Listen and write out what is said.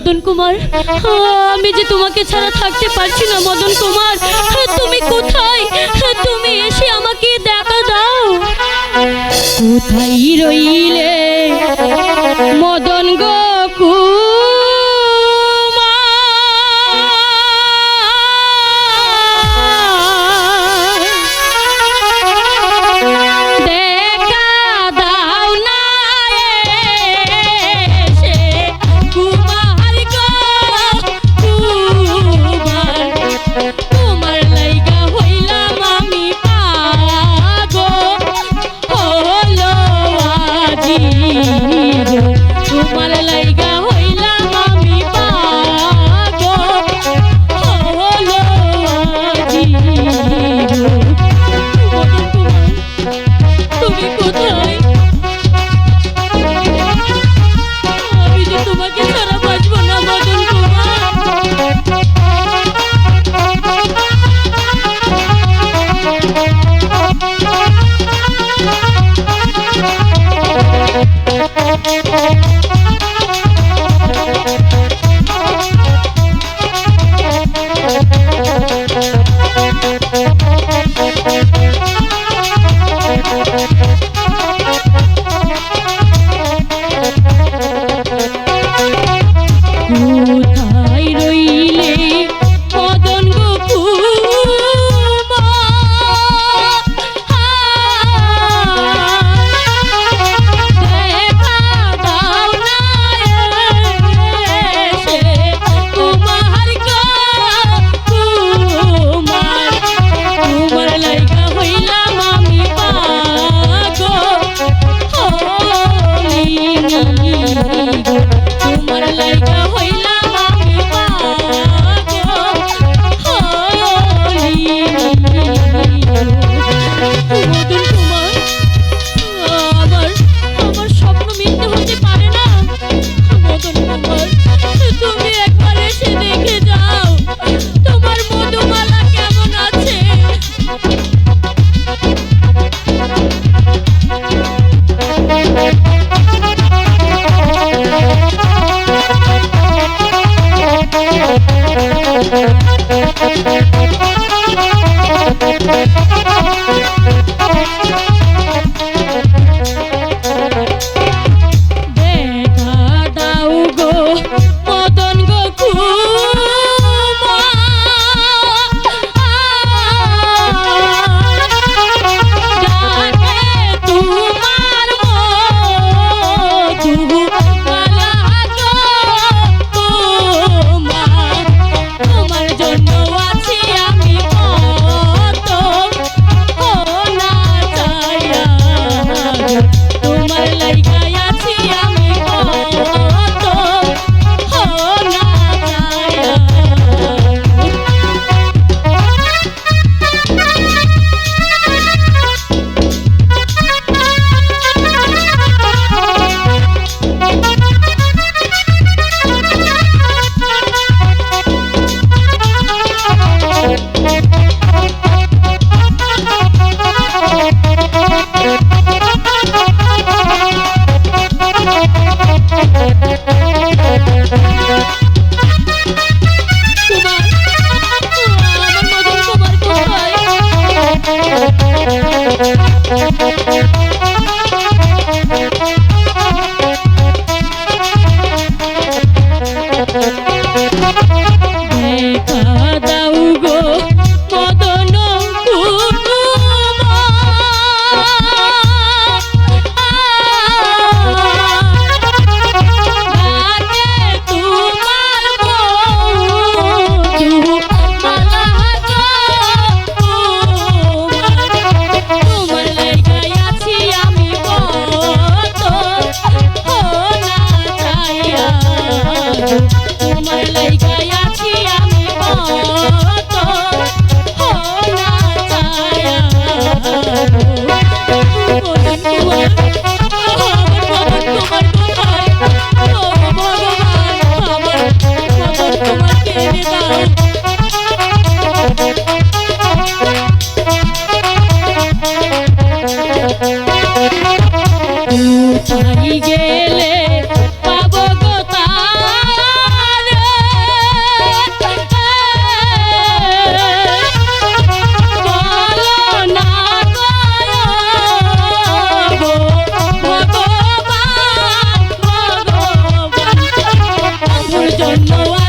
মদন কুমার। আমি যে তোমাকে ছাড়া থাকতে পারছি না, মদন কুমার। তুমি কোথায়? তুমি এসে আমাকে দেখা দাও। কোথায় রইলে? মদন গোকুমার No.